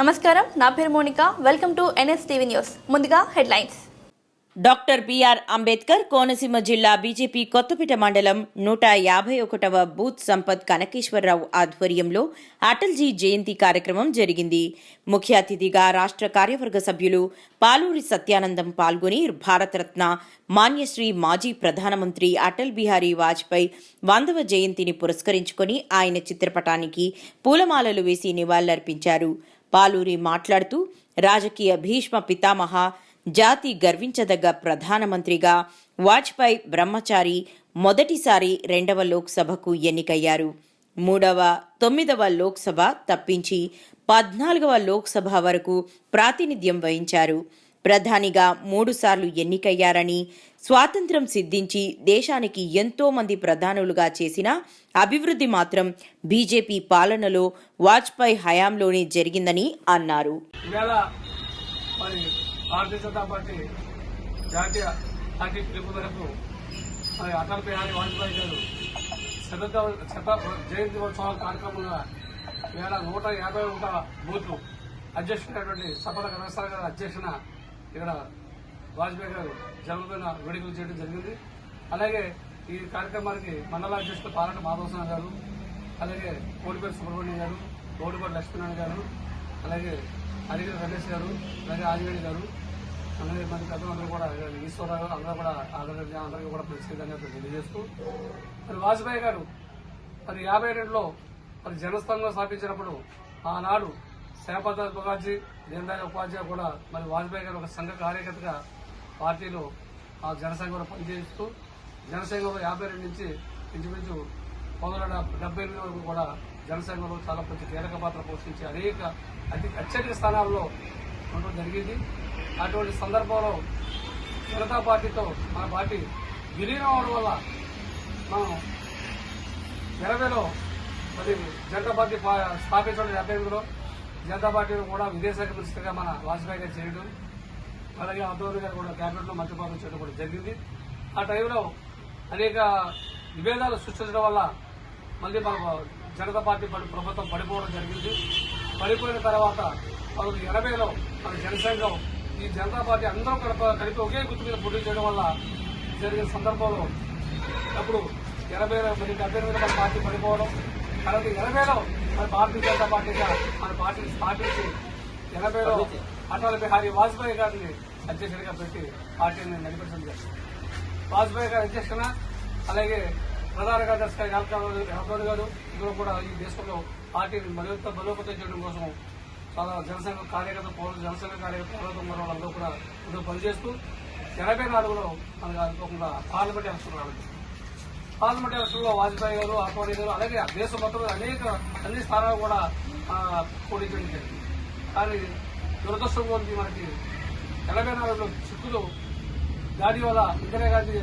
నమస్కారం నా పేరు Monika. Welcome to NS TV news ముందుగా headlines. Doctor BR Ambedkar Konaseema జిల్లా బీజేపీ కొత్తపేట మండలం నూట యాభై ఒకటవ బూత్ సంపత్ కనకేశ్వరరావు ఆధ్వర్యంలో అటల్జీ జయంతి కార్యక్రమం జరిగింది. ముఖ్య అతిథిగా రాష్ట్ర కార్యవర్గ సభ్యులు పాలూరి సత్యానందం పాల్గొని భారతరత్న మాన్యశ్రీ మాజీ ప్రధానమంత్రి అటల్ బిహారీ వాజ్పేయి వందవ జయంతిని పురస్కరించుకొని ఆయన చిత్రపటానికి పూలమాలలు వేసి నివాళులర్పించారు. పాలూరి మాట్లాడుతూ రాజకీయ భీష్మ పితామహ జాతి గర్వించదగ్గ ప్రధానమంత్రిగా వాజ్పేయి బ్రహ్మచారి మొదటిసారి రెండవ లోక్సభకు ఎన్నికయ్యారు. మూడవ తొమ్మిదవ లోక్సభ తప్పించి పద్నాలుగవ లోక్సభ వరకు ప్రాతినిధ్యం వహించారు. ప్రధానిగా మూడుసార్లు ఎన్నికయ్యారని స్వాతంత్ర్యం సిద్ధించి దేశానికి ఎంతో మంది ప్రధానులుగా చేసిన అభివృద్ధి మాత్రం బీజేపీ పాలనలో వాజ్పేయి హయాంలోనే జరిగిందని అన్నారు. భారతీయ జనతా పార్టీ జాతీయ పార్టీ పిలుపు మేరకు మరి అటల్ బిహారీ వాజ్పేయి గారు శత జయంతి ఉత్సవాల కార్యక్రమంగా నూట యాభై ఒకట బూత్ అధ్యక్షుడైనటువంటి సభల కళాశాల గారి అధ్యక్షన ఇక్కడ వాజ్పేయి గారు జన్మదిన వేడుకలు చేయడం జరిగింది. అలాగే ఈ కార్యక్రమానికి మండల అధ్యక్షుడు పాలన మాధవస్వామి గారు అలాగే కోడిపేరు సుబ్రహ్మణ్యం గారు కోడిపేరు లక్ష్మీనారాయణ గారు అలాగే అడిగిన రమేష్ గారు అలాగే ఆదివేణి గారు అలాగే మరి పెద్దలందరూ కూడా ఈశ్వరరావు అందరూ కూడా ఆదరణ అందరికీ కూడా ప్రత్యేకంగా తెలియజేస్తూ మరి వాజ్పేయి గారు మరి యాభై రెండులో మరి జనస్థానంలో స్థాపించినప్పుడు ఆనాడు శ్యామప్రసాద్ ముఖర్జీ దీనదయాళ్ ఉపాధ్యాయ కూడా మరి వాజ్పేయి గారు ఒక సంఘ కార్యకర్తగా పార్టీలో ఆ జనసంఘంలో పనిచేస్తూ జనసంఘంలో యాభై రెండు నుంచి ఇంచుమించు పంతొమ్మిది వందల డెబ్బై ఎనిమిది వరకు కూడా జనసంఘంలో చాలా మంచి కీలక పాత్ర పోషించి అనేక అతి అత్యధిక స్థానాల్లో ఉండడం జరిగింది. అటువంటి సందర్భంలో జనతా పార్టీతో మన పార్టీ విలీనం అవడం వల్ల మనం ఇరవైలో మరి జనతా పార్టీ స్థాపించడం డెబ్బై ఎనిమిదిలో జనతా పార్టీని కూడా విదేశాంగ మినిస్టర్గా మన వాజ్పేయి గారు చేయడం అలాగే అబ్దుల్ గారు కూడా క్యాబినెట్లో మంత్రిపాలన చేయడం కూడా జరిగింది. ఆ టైంలో అనేక విభేదాలు సృష్టించడం వల్ల మళ్ళీ మనకు జనతా పార్టీ పడి ప్రభుత్వం పడిపోవడం జరిగింది. పడిపోయిన తర్వాత పంతొమ్మిది ఎనభైలో మన జనసంఘం ఈ జనతా పార్టీ అందరూ కలిపి కలిపి ఒకే గుర్తు మీద పోటీ చేయడం వల్ల జరిగిన సందర్భంలో అప్పుడు ఎనభైలో మరి డెబ్బై ఎనిమిదిలో మన పార్టీ పడిపోవడం తర్వాత ఎనభైలో మన భారతీయ జనతా పార్టీగా మన పార్టీని స్థాపించి ఎనభైలో అటల్ బిహారీ వాజ్పేయి గారిని అధ్యక్షుడిగా పెట్టి పార్టీని నడిపించడం జరిగింది వాజ్పేయి గారి అధ్యక్షన అలాగే ప్రధాన కార్యదర్శి యాదవ్ గారు ఇందులో కూడా ఈ దేశంలో పార్టీని మరింత బలోపేతం చేయడం కోసం చాలా జనసంఘ కార్యకర్త పౌరులు జనసంఘ కార్యకర్త పౌరులతో వాళ్ళందరూ కూడా ఇందులో పనిచేస్తూ ఎనభై నాలుగులో మనకు అనుకోకుండా పార్లమెంట్ ఎలక్షన్ రావడం. పార్లమెంట్ ఎలక్షన్లో వాజ్పేయి గారు ఆత్మహత్య గారు అలాగే దేశం మొత్తం అనేక అన్ని స్థానాలు కూడా పోటీ చేయడం జరిగింది. కానీ దురదృష్టం ఉంది మనకి. ఎనభై నాలుగులో చిక్కులు దాడి వల్ల ఇందిరాగాంధీ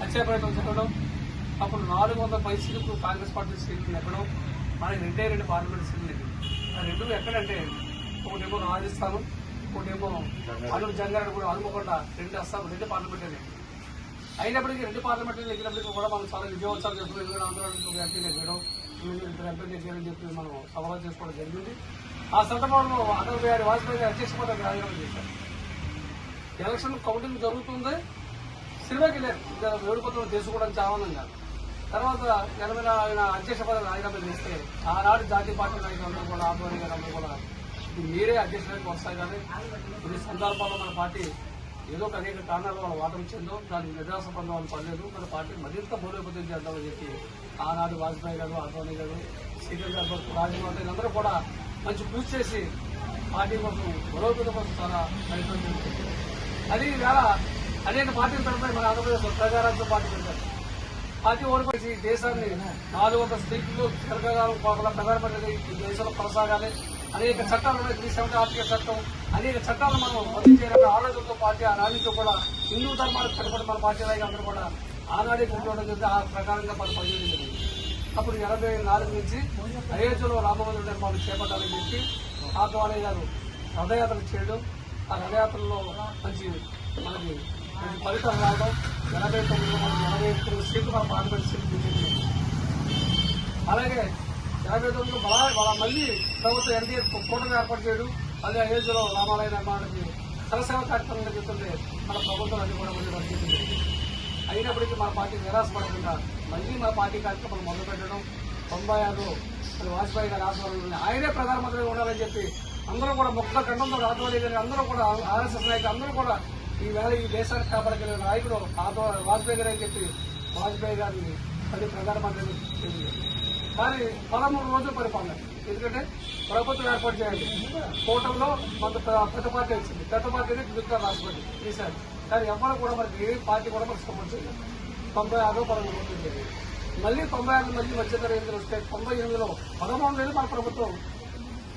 హత్యా ప్రయత్నం జరగడం అప్పుడు నాలుగు వందల పై సీట్లు కాంగ్రెస్ పార్టీ సీట్లు ఎక్కడం మనకి రెండే రెండు పార్లమెంట్ సీట్లు నెగ్గింది ఆ రెండు ఎక్కడంటే ఒకటేమో రాజస్థాన్ ఒకటేమో అల్లు జంగారెడ్డి కూడా అనుకోకుండా రెండు అస్సాం రెండు పార్లమెంట్ అయినప్పటికీ రెండు పార్లమెంట్లు నెగ్గినప్పటికీ కూడా మనం చాలా విజయోత్సవాలు చేసుకుని ఎందుకంటే ఆంధ్రప్రదేశ్ నుంచి ఒక ఎంపీ ఇద్దరు చెప్పి మనం సవాలు చేసుకోవడం జరిగింది. ఆ సందర్భంలో అటల్ బిహారీ వాజ్పేయి గారు అధ్యక్ష పదవి రాజీనామా చేశారు. ఎలక్షన్ కౌంటింగ్ జరుగుతుంది. సినిమాకి లేదు వేడుకొత్తలు చేసుకోవడానికి ఆనందం కాదు తర్వాత ఎనభై ఆయన అధ్యక్ష పదవి రాజీనామా చేస్తే ఆనాడు జాతీయ పార్టీ నాయకులందరూ కూడా ఆధ్వర్యం గారు అందరూ కూడా మీరే అధ్యక్షులకు వస్తాయి కానీ కొన్ని సందర్భాల్లో మన పార్టీ ఏదో ఒక అనేక కారణాల వల్ల వాటం చెందో దానికి నిరాశ వాళ్ళు పడలేదు. మన పార్టీ మరింత బలోపేతం చేద్దామని చెప్పి ఆనాడు వాజ్పేయి గారు అద్వానీ గారు సీనియర్ గారు రాజమౌళి అందరూ కూడా మంచి పూజ చేసి పార్టీ కోసం పురోగతి కోసం చాలా ప్రయత్నం చేస్తుంది అది వేళ అనేక పార్టీలు తరఫున మన ఆంధ్రప్రదేశ్ ప్రజారాజ్యం పార్టీ పెట్టారు. పార్టీ ఓడిపోయి దేశాన్ని నాలుగు వందల స్త్రీలు తిరగగాలు కాకుండా ప్రధానమంత్రి ఈ దేశంలో కొనసాగాలి. అనేక చట్టాలు ఉన్నాయి. త్రీ సెవెంటీ ఆర్టికల్ చట్టం. అనేక చట్టాలు మనం రద్దు చేయాలని ఆలోచనతో పార్టీ ఆ కూడా హిందూ ధర్మాలకు కట్టుబడి మన పార్టీ నాయకులు అందరూ కూడా ఆనాడే కూర్చోవడం జరిగింది. ఆ ప్రకారంగా మనం పనిచేయడం జరిగింది. అప్పుడు ఎనభై నాలుగు నుంచి అయోధ్యలో రామమందిర నిర్మాణం చేపట్టాలని చెప్పి ఆత్మాలయ్య గారు రథయాత్ర చేయడం ఆ రథయాత్రలో మంచి మనకి మంచి ఫలితం రావడం ఎనభై తొమ్మిది మనకి ఎనభై తొమ్మిది సీట్లు మన పార్లమెంట్ సీట్లు అలాగే ఎనభై తొమ్మిది బలా వాళ్ళ మళ్ళీ ప్రభుత్వం ఎన్డీఏ కూటమి ఏర్పాటు చేయడం మళ్ళీ అయోధ్యలో రామాలయ నిర్మాణానికి సరసేవ కార్యక్రమం జరుగుతుంది మన ప్రభుత్వం అది కూడా మళ్ళీ వర్తించింది అయినప్పటికీ మన పార్టీ నిరాశపడకుండా మళ్ళీ మన పార్టీ కార్యక్రమాలు మొదలు పెట్టడం తొంభై ఆరు వాజ్పేయి గారి ఆధ్వర్యంలో ఆయనే ప్రధానమంత్రిగా ఉండాలని చెప్పి అందరూ కూడా ముక్త ఖండంతో ఆధ్వర్యం గారి అందరూ కూడా ఆర్ఎస్ఎస్ నాయకులు అందరూ కూడా ఈ వేళ ఈ దేశానికి కాపాడగలిగిన నాయకుడు వాజ్పేయి గారు అని చెప్పి వాజ్పేయి గారిని మళ్ళీ ప్రధానమంత్రిని కానీ పదమూడు రోజులు పరిపాలన. ఎందుకంటే ప్రభుత్వం ఏర్పాటు చేయాలి. కూటమిలో మన పెద్ద పార్టీ వచ్చింది. పెద్ద పార్టీని గుర్తు రాసుకోండి ఈసారి. కానీ ఎవరు కూడా మనకి ఏ పార్టీ కూడా మనకు సపోర్ట్ చేయలేదు తొంభై ఆరు పదమూడు జరిగింది. మళ్ళీ తొంభై ఆరు మళ్ళీ మధ్యంతర ఎన్నికలు వస్తే తొంభై ఎనిమిదిలో పదమూడు నెలలు మన ప్రభుత్వం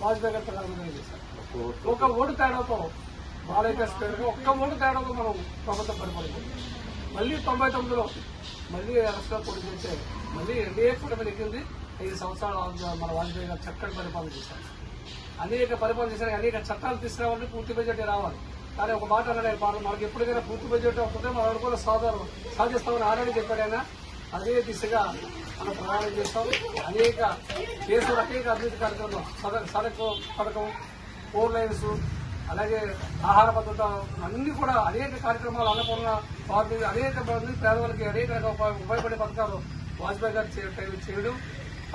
వాజ్పేయి గారు ప్రధానమంత్రి చేశారు. ఒక ఓటు తేడాతో బాలయ్య స్పీకర్ ఒక్క ఓటు తేడాతో మనం ప్రభుత్వం పరిపాలించాం మళ్ళీ తొంభై తొమ్మిదిలో మళ్ళీ అరెస్ట్గా పోటీ చేస్తే మళ్ళీ ఎన్డీఏ కూడా ఎక్కింది ఐదు సంవత్సరాలు మన వాజ్పేయి గారు చక్కటి పరిపాలన చేశారు. అనేక పరిపాలన చేశారు అనేక చట్టాలు తీసుకురావాలంటే పూర్తి బడ్జెట్ రావాలి. కానీ ఒక మాట అన్నాడు ఆయన పాలన మనకి ఎప్పుడైనా పూర్తి బడ్జెట్ అవుతుంటే మనం అనుకున్న సాధారణ సాధిస్తామని ఆల్రెడీ చెప్పాడు ఆయన. అదే దిశగా మనం ప్రయాణం చేస్తాం. అనేక కేసులు అనేక అభివృద్ధి కార్యక్రమం సడక్ సడక్ పథకం ఫోర్ లైన్స్ అలాగే ఆహార భద్రత అన్ని కూడా అనేక కార్యక్రమాలు అన్నపూర్ణ వారి అనేక మంది పేదవాళ్ళకి అనేక రకాల ఉపయోగపడే పథకాలు వాజ్పేయి గారు చేయడం.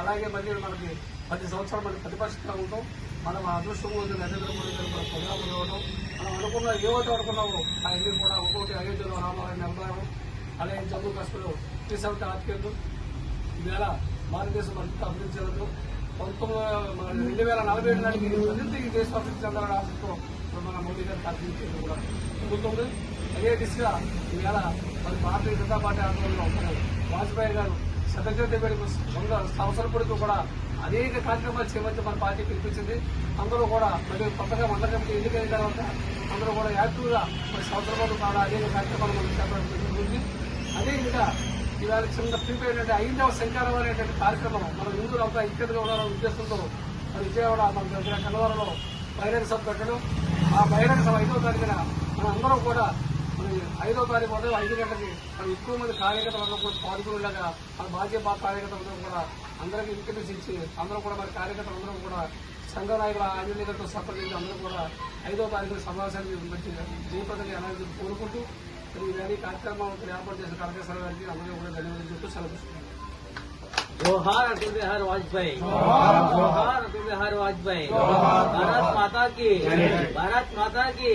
అలాగే మళ్ళీ మనకి పది సంవత్సరాలు మనకి ప్రతిపక్షంగా ఉంటాం. మనం అదృష్టం ఉంది నరేంద్ర మోడీ గారు మన ప్రధాని ఇవ్వడం మనం అనుకున్న ఏవైతే అనుకున్నామో అవన్నీ కూడా ఒక్కొక్కటి అయోధ్యలో రామాలయం నిర్మాణం. అలాగే జమ్మూ కాశ్మీర్ త్రీ సెవెంటీ ఆర్కేలు ఈవేళ భారతదేశం మరింత అభివృద్ధి చెందదు పంతొమ్మిది రెండు వేల నలభై ఏడు నాటికి మరింత ఈ దేశం అభివృద్ధి చెందాలని ఆశతో మన మోడీ గారు కార్యక్రమం కూడా జరుగుతుంది అదే దిశగా ఈవేళ మన భారతీయ జనతా పార్టీ ఆందోళనలో ఉంటున్నారు వాజ్పేయి గారు శతజ్యోతి వేడుక సంవత్సరం పొడుగు కూడా అనేక కార్యక్రమాలు చేపట్టి మన పార్టీ పిలిపించింది. అందరూ కూడా మరి కొత్తగా మండల కమిటీ ఎన్నికైన తర్వాత అందరూ కూడా యాక్టివ్గా మరి సంవత్సరంలో కూడా అనేక కార్యక్రమాలు మనం చేపట్టడం అదేవిధంగా ఇవాళ చిన్న ప్రిపేర్ అంటే ఐదవ శంకారం అనేటువంటి కార్యక్రమం మన హిందువులు అంతా ఇక్కడిగా ఉండాలనే ఉద్దేశంతో మన విజయవాడ మన దగ్గర కన్నవరంలో బహిరంగ సభ పెట్టడం. ఆ బహిరంగ సభ ఐదో తారీఖున మన అందరం కూడా మరి ఐదో తారీఖు ఉదయం ఐదు గంటలకి మరి ఎక్కువ మంది కార్యకర్తలు కూడా పాల్గొనేలాగా మన భాజపా కార్యకర్తలందరూ కూడా అందరికీ ఇంక్రిమెంట్స్ ఇచ్చి అందరూ కూడా మరి కార్యకర్తలందరూ కూడా సంఘ నాయకుల ఆంజనేయులతో సంప్రదించి అందరూ కూడా ఐదో తారీఖు సమావేశాన్ని మంచి జయప్రదంగా ఎలాంటి కోరుకుంటూ ఈ ర్యాలీ కార్యక్రమం ఏర్పాటు చేసిన కనకేశ్వర గారికి అందరూ కూడా ధన్యవాదాలు చెప్తూ సెలవుస్తున్నాం జోహార్ అటల్ బిహార్ వాజ్పేయి. జోహార్ అటల్ బిహార్ వాజ్పేయి. భారత్ మాతాకి. భారత్ మాతాకి.